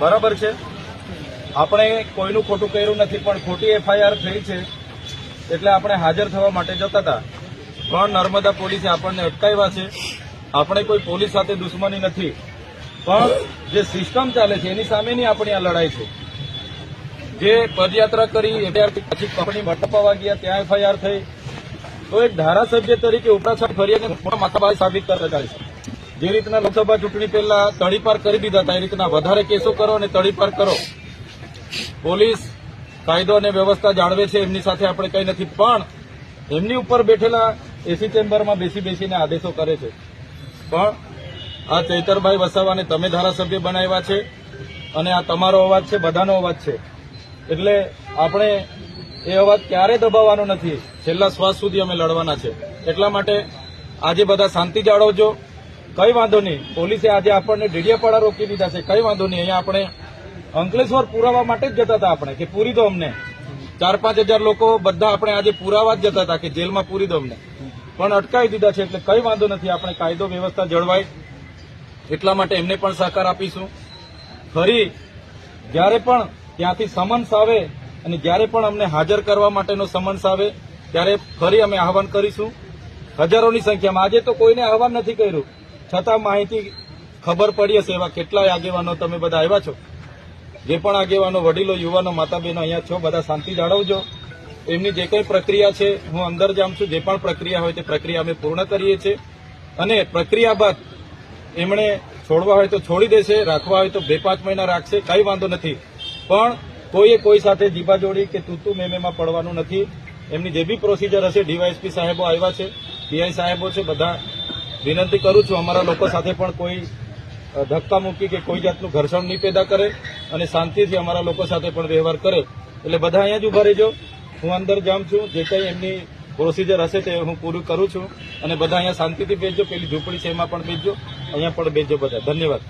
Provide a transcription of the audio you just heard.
બરાબર છે. આપણે કોઈનું ખોટું કર્યું નથી, પણ ખોટી એફઆઈઆર થઈ છે, એટલે આપણે હાજર થવા માટે જતા હતા. પણ નર્મદા પોલીસે આપણને અટકાવ્યા છે. આપણે કોઈ પોલીસ સાથે દુશ્મની નથી. પણ જે સિસ્ટમ ચાલે છે, એની સામેની આપણી આ લડાઈ છે. જે પદયાત્રા કરી, એફઆઈઆર પછી કંપની મટપાવા ગયા, ત્યાં એફઆઈઆર થઈ. તો એક ધારાસભ્ય તરીકે ઉપરાછાપ ફરિયાદને પણ માથાભાઈ સાબિત કરતા જાય છે. જે રીતના લોકસભા ચૂંટણી પહેલા તડીપાર કરી દીધા હતા, એ રીતના વધારે કેસો કરો અને તડીપાર કરો. પોલીસ કાયદો અને વ્યવસ્થા જાળવે છે એમની સાથે આપણે કંઈ નથી, પણ એમની ઉપર બેઠેલા એસી ચેમ્બરમાં બેસી બેસીને આદેશો કરે છે. પણ આ ચૈતરભાઈ વસાવાને તમે ધારાસભ્ય બનાવ્યા છે અને આ તમારો અવાજ છે, બધાનો અવાજ છે. એટલે આપણે એ અવાજ ક્યારે દબાવવાનો નથી? છેલ્લા શ્વાસ સુધી અમે લડવાના છે. એટલા માટે આજે બધા શાંતિ જાળવજો. કઈ વાંધો નહીં. પોલીસે આજે આપણને ડીડિયાપાડા રોકી દીધા છે. કઈ વાંધો નહીં. અહીંયા આપણે અંકલેશ્વર પુરાવા માટે જ જતા હતા આપણે, કે પૂરી દો અમને. ચાર પાંચ હજાર લોકો બધા આપણે આજે પુરાવા જ જતા હતા, કે જેલમાં પૂરી દો અમને. પણ અટકાવી દીધા છે, એટલે કઈ વાંધો નથી. આપણે કાયદો વ્યવસ્થા જળવાય. એટલા માટે એમને પણ સહકાર આપીશું. ફરી જ્યારે પણ ત્યાંથી સમન્સ આવે અને જ્યારે પણ અમને હાજર કરવા માટેનો સમન્સ આવે ત્યારે ફરી અમે આહવાન કરીશું. હજારોની સંખ્યામાં. આજે તો કોઈને આહવાન નથી કર્યું. છતાં માહિતી ખબર પડી હશે એવા કેટલાય આગેવાનો તમે બધા આવ્યા છો. જે પણ આગેવાનો, વડીલો, યુવાનો માતા બહેનો અહીંયા છો, બધા શાંતિ જાળવજો. એમની જે કંઈ પ્રક્રિયા છે, હું અંદર જામ છું, જે પણ પ્રક્રિયા હોય તે પ્રક્રિયા અમે પૂર્ણ કરીએ છીએ. અને પ્રક્રિયા બાદ એમણે છોડવા હોય તો છોડી દેશે, રાખવા હોય તો બે પાંચ મહિના રાખશે, કંઈ વાંધો નથી. પણ કોઈએ કોઈ સાથે જીબાજોડી કે તૂતુ મેમેમાં પડવાનું નથી. એમની જે બી પ્રોસિજર હશે ડીવાયએસપી સાહેબો આવ્યા છે પીઆઈ સાહેબો છે, બધા વિનંતી કરું છું અમારા લોકો સાથે પણ કોઈ ધક્કા મૂકી કે કોઈ જાતનું ઘર્ષણ નહીં પેદા કરે અને શાંતિથી અમારા લોકો સાથે પણ વ્યવહાર કરે. એટલે બધા અહીંયા જ ઊભા રહેજો. હું અંદર જામ છું. જે કંઈ એમની પ્રોસિજર હશે તે હું પૂરું કરું છું. અને બધા અહીંયા શાંતિથી બેસજો. પેલી ઝૂંપડી છે એમાં પણ બેસજો. અહીંયા પણ બેસજો બધા. ધન્યવાદ.